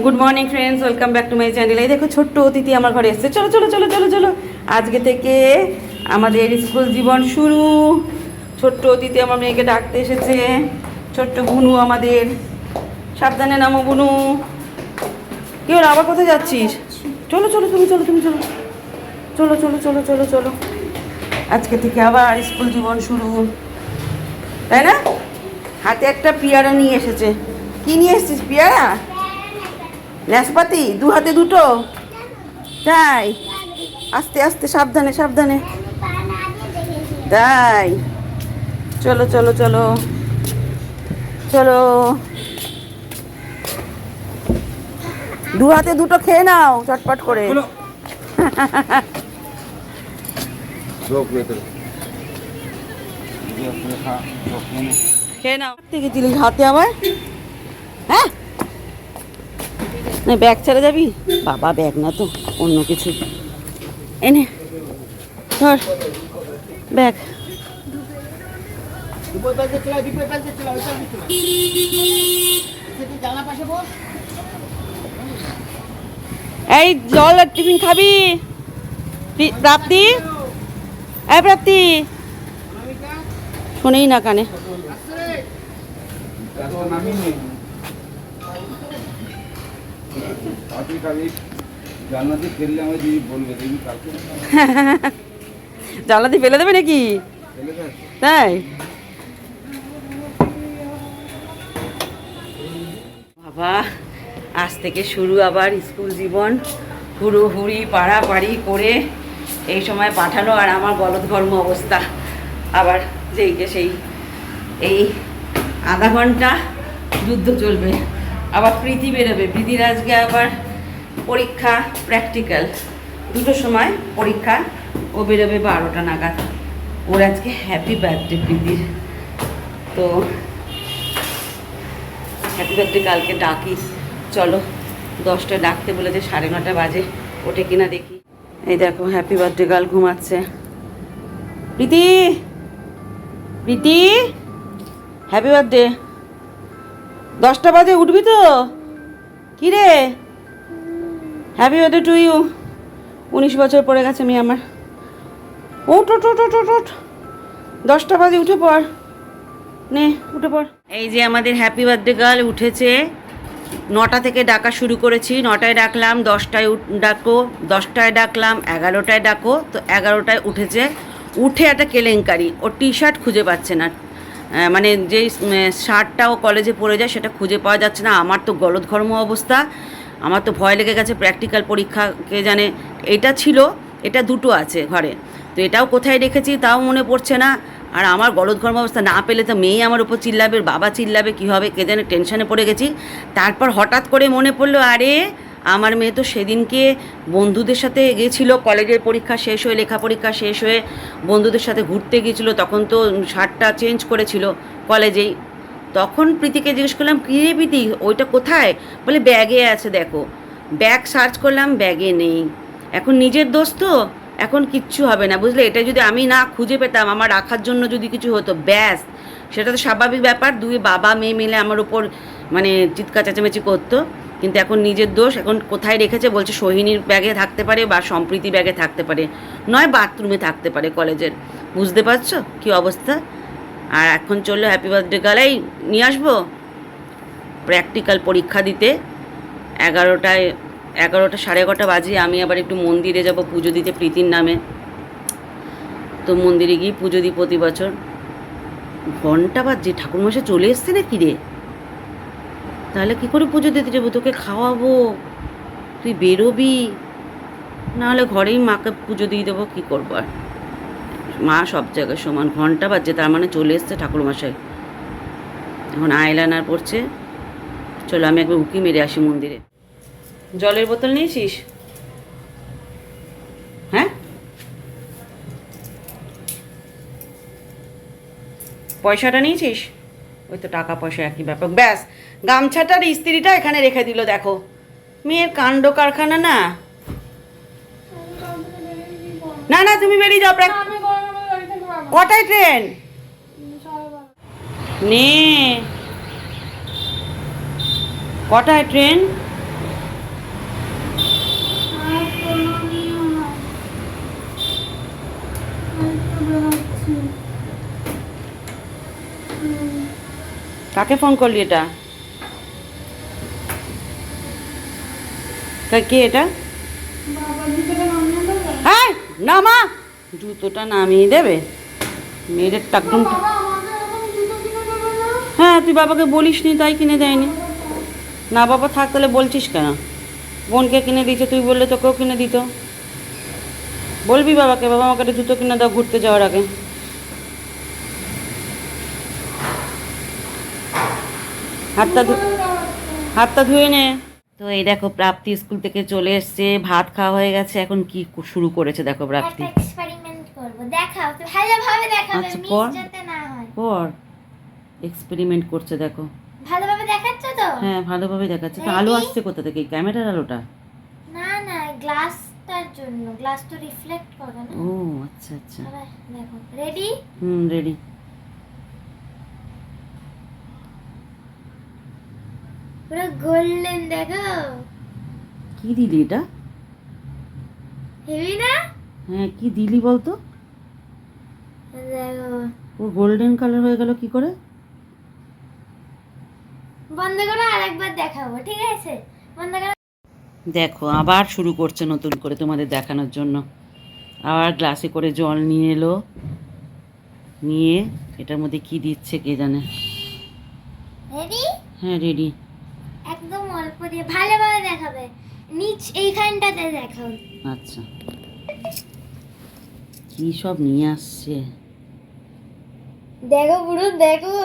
Good morning friends welcome back to my channel এই দেখো ছোট্ট অতিথি আমার ঘরে এসেছে। চলো চলো চলো চলো চলো। আজকে থেকে আমাদের স্কুল জীবন শুরু। ছোট্ট অতিথি আমার মেয়েকে ডাকতে এসেছে। ছোট্ট বুনু আমাদের। সাবধানে নামো, বুনু। কি হলো, আবার কোথায় যাচ্ছিস? চলো চলো, তুমি চলো তুমি, চলো। চলো চলো চলো চলো চলো। আজকে থেকে আবার স্কুল জীবন শুরু। তাই না? হাতে একটা পিয়ারা নিয়ে এসেছে। কি নিয়ে এসেছিস, পিয়ারা? ন্যাসপাতি দু হাতে দুটো? তাই? আস্তে আস্তে সাবধানে সাবধানে। তাই। চলো চলো চলো। চলো। দু হাতে দুটো খেয়ে নাও চটপট করে। খেয়ে নাও। গেছিলিস হাতে আবার হ্যাঁ? না, ব্যাগ ছেড়ে যাবি? বাবা, ব্যাগ না তো, অন্য কিছু। এনে, ধর, ব্যাগ। এই, জল আর টিফিন খাবি? প্রি- প্রাপ্তি? এই, প্রাপ্তি। শোনেই না কানে। জানলা দিয়ে ফেলে দেবে নাকি? তাই? বাবা আজ থেকে শুরু আবার স্কুল জীবন। হুড়োহুড়ি পাড়াপাড়ি করে এই সময় পাঠানো আর আমার গলদঘর্ম অবস্থা। আবার যেই যে সেই এই আধা ঘণ্টা যুদ্ধ চলবে। আবার প্রীতি বেরোবে। প্রীতির আজকে আবার পরীক্ষা প্র্যাকটিক্যাল দুটো সময় পরীক্ষা ও বেরোবে বারোটা নাগাদ। ওর আজকে হ্যাপি বার্থডে প্রীতির। তো হ্যাপি বার্থডে কালকে ডাকি। চলো দশটা ডাকতে বলেছে, সাড়ে নটা বাজে। ওঠে কিনা দেখি। এই দেখো হ্যাপি বার্থডে গার্ল ঘুমাচ্ছে। প্রীতি! প্রীতি! হ্যাপি বার্থডে দশটা বাজে, উঠবি তো? কি রে হ্যাপি বার্থডে টু ইউ উনিশ বছর পরে গেছে মেয়ে আমার। ওট ওট ওট ওট দশটা বাজে, উঠে পড়। নে, উঠে পড়। এই যে আমাদের হ্যাপি বার্থডে গার্ল উঠেছে। নটা থেকে ডাকা শুরু করেছি। নটায় ডাকলাম, দশটায় ডাকো, দশটায় ডাকলাম, এগারোটায় ডাকো, তো এগারোটায় উঠেছে। উঠে একটা কেলেঙ্কারি। ও টি শার্ট খুঁজে পাচ্ছে না। মানে যেই শার্টটা ও কলেজে পড়ে যায়, সেটা খুঁজে পাওয়া যাচ্ছে না। আমার তো গলদঘর্ম অবস্থা। আমার তো ভয় লেগে গেছে প্র্যাকটিক্যাল পরীক্ষা, কে জানে? এটা ছিল, এটা দুটো আছে ঘরে। তো এটাও কোথায় রেখেছি তাও মনে পড়ছে না। আর আমার গলদঘর্ম অবস্থা না পেলে তো মেয়ে আমার উপর চিল্লাবে, বাবা চিল্লাবে, কী হবে, কে জানে টেনশনে পড়ে গেছি। তারপর হঠাৎ করে মনে পড়ল, আরে, আমার মেয়ে তো সেদিনকে বন্ধুদের সাথে গেছিল, কলেজের পরীক্ষা শেষ হয়ে, লেখা পরীক্ষা শেষ হয়ে বন্ধুদের সাথে ঘুরতে গিয়েছিল তখন তো শার্টটা চেঞ্জ করেছিল কলেজেই। তখন প্রীতিকে জিজ্ঞেস করলাম, কী রে প্রীতি? ওইটা কোথায়? বলে, ব্যাগে আছে, দেখো। ব্যাগ সার্চ করলাম, ব্যাগে নেই। এখন নিজের দোষ তো? এখন কিচ্ছু হবে না। বুঝলে, এটা যদি আমি না খুঁজে পেতাম, আমার রাখার জন্য যদি কিছু হতো, ব্যাস। সেটা তো স্বাভাবিক ব্যাপার, দুই বাবা মেয়ে মিলে আমার উপর মানে চিৎকার, চেঁচামেচি করতো। কিন্তু এখন নিজের দোষ, এখন কোথায় রেখেছে বলছে, সোহিনীর ব্যাগে থাকতে পারে বা সম্প্রীতি ব্যাগে থাকতে পারে। নয়, বাথরুমে থাকতে পারে কলেজের। বুঝতে পারছ কি অবস্থা? আর এখন চলল হ্যাপি বার্থডে গালাই নিয়ে আসব? প্র্যাকটিক্যাল পরীক্ষা দিতে। এগারোটায়, এগারোটা সাড়ে এগারোটা বাজে, আমি আবার একটু মন্দিরে যাব পুজো দিতে প্রীতির নামে। তো মন্দিরে গিয়ে পুজো দিই প্রতি বছর। ঘণ্টা বাজছে ঠাকুরমশাই চলে এসছে না রে? তাহলে কি করে পুজো দিতে যাব? তোকে খাওয়াবো, তুই বেরোবি। নাহলে ঘরেই মাকে পুজো দিয়ে দেবো, কী করব আর? মা সব জায়গায় সমান, ঘণ্টা বাজছে, তার মানে চলে এসছে ঠাকুরমশাই। এখন আইলাইনার পড়ছে। চলো আমি একবার উঁকি মেরে আসি মন্দিরে। জলের বোতল নিয়েছিস? হ্যাঁ? পয়সাটা নিয়েছিস? ওই তো টাকা পয়সা একই ব্যাপার। ব্যাস গামছাটার ইস্ত্রিটা এখানে রেখে দিল, দেখো। মেয়ের কাণ্ড কারখানা না? না না, তুমি বেরিয়ে যাও কটায় ট্রেন? নে। কটায় ট্রেন? কাকে ফোন করলি এটা? তা কে এটা? হ্যাঁ নামা জুতোটা নামিয়ে দেবে। মেয়েদের টাকুন হ্যাঁ তুই বাবাকে বলিস নি তাই কিনে দেয়নি। না বাবা থাক তাহলে বলছিস কেন? বোনকে কিনে দিয়েছে তুই বললে তোকেও কিনে দিত। বলবি বাবাকে বাবা আমাকে একটা জুতো কিনে দাও ঘুরতে যাওয়ার আগে। হাতটা ধু হাতটা ধুয়ে নে। তো এই দেখো প্রাপ্তি স্কুল থেকে চলে এসছে ভাত খাওয়া হয়ে গেছে এখন কি শুরু করেছে দেখো প্রাপ্তি একটা এক্সপেরিমেন্ট করব দেখাও তো ভালোভাবে দেখাবে আচ্ছা, পর। না হয়। পর। এক্সপেরিমেন্ট করছে দেখো। ভালোভাবে দেখাচ্ছ তো? হ্যাঁ ভালোভাবে দেখাচ্ছে। তো আলো আসছে কোথা থেকে? ক্যামেরার আলোটা? না না গ্লাসটার জন্য। গ্লাস তো রিফ্লেক্ট করে না। ও আচ্ছা আচ্ছা। দেখো। রেডি হুম রেডি পুরো গোল্ডেন দেখো। কি দিলি এটা? হেভি না? হ্যাঁ কি দিলি বলতো? ও গোল্ডেন কালার হয়ে গেল কি করে? বন্ধ করো আরেকবার দেখাবো ঠিক আছে? বন্ধ করো দেখো আবার শুরু করছে নতুন করে তোমাদের দেখানোর জন্য। আবার গ্লাসে করে জল নিয়ে এলো। নিয়ে এটার মধ্যে কি দিচ্ছে কে জানে? রেডি হ্যাঁ রেডি একদম অল্প দিয়ে ভালোভাবে দেখাবে। নিচ এইখানটাতে দেখাও। আচ্ছা। কি সব নিয়ে আসছে? দেখো পুরো দেখো।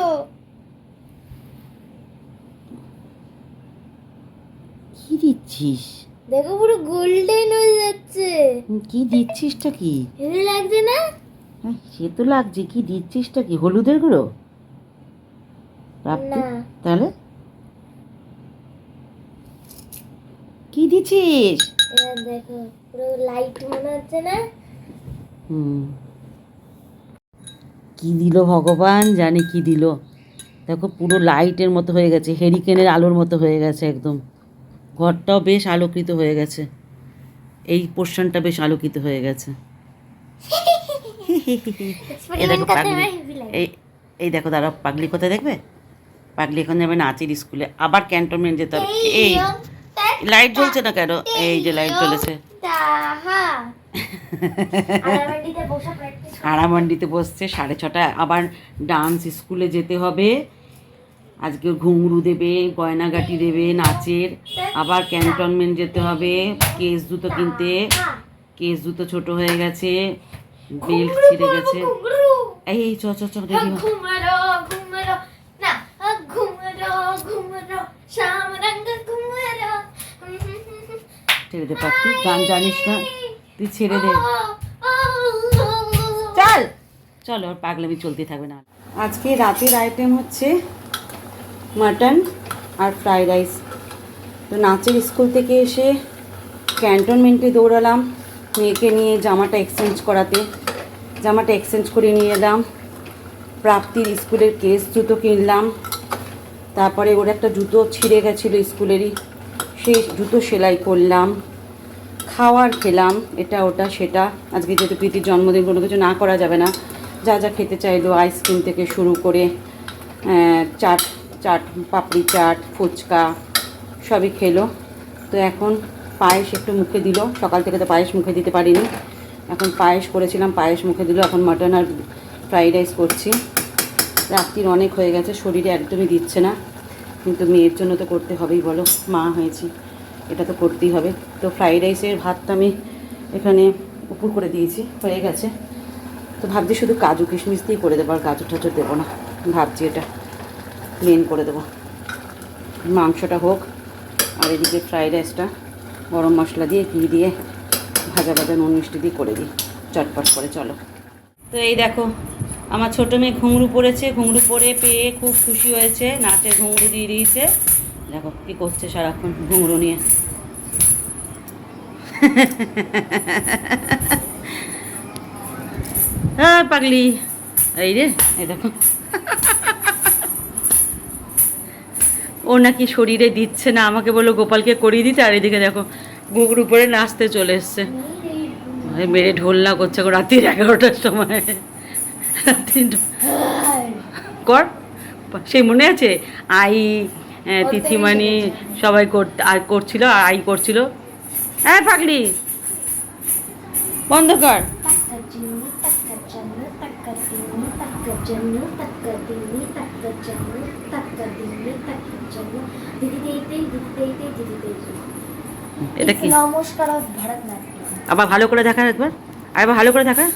কি দিচ্ছিস? দেখো পুরো গোল্ডেন হয়ে যাচ্ছে। কি দিচ্ছিসটা কি? হেভি লাগছে না? হ্যাঁ সে তো লাগছে। কি দিচ্ছিসটা কি? হলুদের গুঁড়ো? না। তাহলে? কি দিচ্ছিস? দেখো পুরো লাইট মনে হচ্ছে না? হুম। কি দিল ভগবান? জানে কি দিল। দেখো পুরো লাইটের মতো হয়ে গেছে হেরিকেনের আলোর মতো হয়ে গেছে একদম। ঘরটাও বেশ আলোকিত হয়ে গেছে। এই পোর্শনটা বেশ আলোকিত হয়ে গেছে। এই দেখো পাগলি। এই এই দেখো দাঁড়া পাগলি কোথায় দেখবে? পাগলি এখন যাবে নাচের স্কুলে। আবার ক্যান্টনমেন্ট যেতে হবে। এই লাইট জ্বলছে না কেন? এই যে লাইট জ্বলেছে। হাড়ামান্ডিতে বসছে সাড়ে ছটায় আবার ডান্স স্কুলে যেতে হবে। আজকে ঘুঙরু দেবে গয়নাগাটি দেবে নাচের। আবার ক্যান্টনমেন্ট যেতে হবে কেস জুতো কিনতে। কেস জুতো ছোট হয়ে গেছে বেল্ট ছিঁড়ে গেছে। এই চ চ চ ঘুমারো ছেড়ে দে পাচ্ছি গান জানিস না। তুই ছেড়ে দে। চলো ওর পাগলামি চলতে থাকবে না। আজকে রাতের আইটেম হচ্ছে মাটন আর ফ্রাইড রাইস তো নাচের স্কুল থেকে এসে ক্যান্টনমেন্টে দৌড়ালাম, মেয়েকে নিয়ে জামাটা এক্সচেঞ্জ করাতে। জামাটা এক্সচেঞ্জ করে নিয়ে এলাম, প্রাপ্তির স্কুলের কেস জুতো কিনলাম। তারপরে ওর একটা জুতো ছিঁড়ে গেছিল স্কুলেরই। সেই জুতো সেলাই করলাম, খাওয়ার খেলাম, এটা, ওটা, সেটা। আজকে যেহেতু প্রীতির জন্মদিন, কোনো কিছু না করা যাবে না। যা যা খেতে চাইলো আইসক্রিম থেকে শুরু করে চাট চাট, পাপড়ি চাট, ফুচকা, সবই খেলো। তো এখন পায়েস একটু মুখে দিল। সকাল থেকে তো পায়েস মুখে দিতে পারিনি। এখন পায়েস করেছিলাম, পায়েস মুখে দিল। এখন মাটন আর ফ্রাইড রাইস করছি। রাত্রির অনেক হয়ে গেছে, শরীরে একদমই দিচ্ছে না। কিন্তু মেয়ের জন্য তো করতে হবেই, বলো। মা হয়েছি, এটা তো করতেই হবে। তো ফ্রাইড রাইসের ভাতটা আমি এখানে উপর করে দিয়েছি, হয়ে গেছে। তো ভাবছি শুধু কাজু কিশমিশ দিয়ে করে দেবো আর গাজর টাজর দেবো না। ভাবছি এটা প্লেন করে দেবো। মাংসটা হোক, আর এদিকে ফ্রাইড রাইসটা গরম মশলা দিয়ে, ঘি দিয়ে, ভাজা ভাজা নুন মিষ্টি দিয়ে করে দিই। চটপট করে, চলো। তো এই দেখো, আমার ছোটো মেয়ে ঘুঙরু পড়েছে। ঘুঙরু পরে পেয়ে খুব খুশি হয়েছে। নাচে ঘুঙরু দিয়ে দিয়েছে। দেখো কী করছে সারাক্ষণ ঘুঙরু নিয়ে। হ্যাঁ পাগলি। এই রে, এই দেখো। ও নাকি শরীরে দিচ্ছে না, আমাকে বলল গোপালকে করিয়ে দিতে, আর এদিকে দেখো ঘুঙরু উপরে নাচতে চলে এসছে। মেরে ঢোলনা করছে রাত্রির এগারোটার সময়। কর। সেই মনে আছে? আই তিথিমানি সবাই করছিল আই করছিল। হ্যাঁ পাগলি। বন্ধ কর। টাকা জন্য টাকা জন্য টাকা দিন টাকা জন্য টাকা দিন টাকা জন্য টাকা দিন টাকা জন্য দিদি দেইতে দিদি দেইতে দিদি দেইতে এটা কি নমস্কার অফ ভরতনাট্যম আবার ভালো করে দেখা একবার আরেকবার ভালো করে দেখা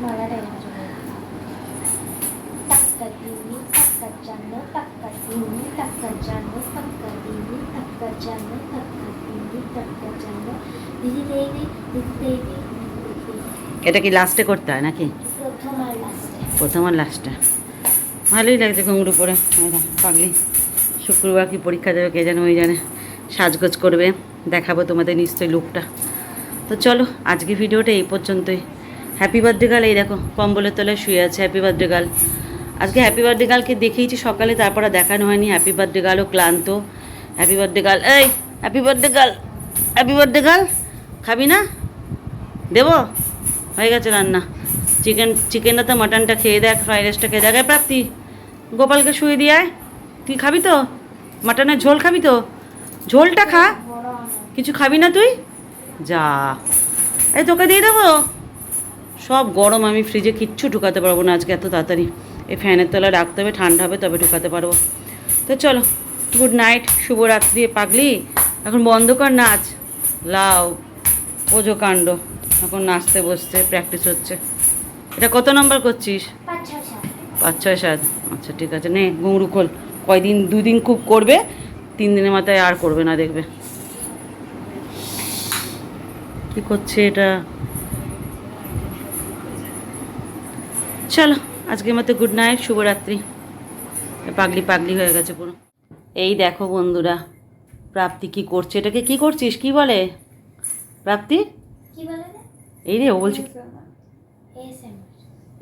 মালাটা এরকম চলে টাকা দিন টাকা জন্য এটা কি লাস্টে করতে হয় নাকি? প্রথম আর লাস্টে ভালোই লাগছে ঘুঙরু পরে। পাগলি। শুক্রবার কি পরীক্ষা দেবে কে জানে, ওই জানে। সাজগোজ করবে। দেখাবো তোমাদের নিশ্চয়ই লুকটা তো চলো আজকে ভিডিওটা এই পর্যন্তই। হ্যাপি বার্থডে গাল এই দেখো, কম্বলের তলায় শুয়ে আছে হ্যাপি বার্থডে গাল আজকে হ্যাপি বার্থডে গালকে দেখিয়েছি সকালে, তারপরে দেখানো হয়নি। হ্যাপি বার্থডে গালও ক্লান্ত। হ্যাপি বার্থডে গাল এই happy birthday gal happy birthday gal খাবি না? দেবো? হয়ে গেছে রান্না। চিকেন চিকেনটা তো মাটনটা খেয়ে দেখ ফ্রাইড রাইসটা খেয়ে দেখ। প্রাপ্তি, গোপালকে শুয়ে দিয়ে আয়। তুই খাবি তো? মাটনের ঝোল খাবি তো? ঝোলটা খা। কিছু খাবি না তুই? যা। এই তোকে দিয়ে দেবো? সব গরম, আমি ফ্রিজে কিচ্ছু ঢুকাতে পারব না আজকে এত তাড়াতাড়ি। এই ফ্যানের তলায় রাখতে হবে, ঠান্ডা হবে, তবে ঢুকাতে পারব। তো চলো গুড নাইট শুভরাত্রি পাগলি। এখন বন্ধ কর নাচ লাও ওজো কাণ্ড। এখন নাচতে বসছে প্র্যাকটিস হচ্ছে। এটা কত নম্বর করছিস? পাঁচ ছয় সাত। আচ্ছা ঠিক আছে নে ঘুঙরু খোল। কয়দিন দুদিন খুব করবে তিন দিনের মাথায় আর করবে না দেখবে। কি করছে এটা? চলো আজকের মতো গুড নাইট শুভরাত্রি। পাগলি পাগলি হয়ে গেছে পুরো। এই দেখো বন্ধুরা প্রাপ্তি কি করছে? এটাকে কি করছিস? কি বলে? প্রাপ্তি? কি বলে রে এই রে ও বলছে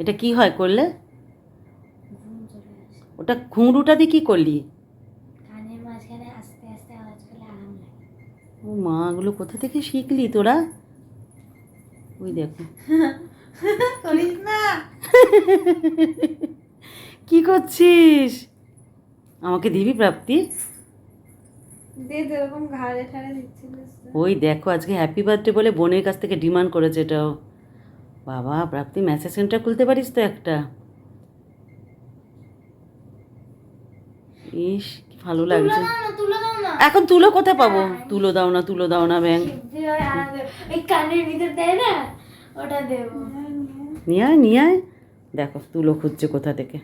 এটা কি হয় করলে? ওটা ঘুঙরুটা দিয়ে কি করলি? কানের মাঝখানে আস্তে আস্তে আওয়াজ করলে আরাম লাগে। ও মাগুলো কোথা থেকে শিখলি তোরা? ওই দেখো। কি করছিস? আমাকে দিবি প্রাপ্তি দে তো এরকম ঘাড়ে ঠাড়ে দিচ্ছিলিস তো। ওই দেখো আজকে হ্যাপি বার্থডে বলে বোনের কাছ থেকে ডিমান্ড করেছে এটাও। বাবা প্রাপ্তি মেসেজ সেন্টার খুলতে পারিস তো একটা? ইস কি ভালো লাগছে। দাও না তুলো দাও না। এখন তুলো কোথায় পাবো? তুলো দাও না তুলো দাও না ব্যাং। শিবজি ওই আলাদা ওই কানের ভিতর দেয় না ওটা দেবো। নিয়ে আয় নিয়ে আয়। দেখো তুলো খুঁজছে কোথা থেকে।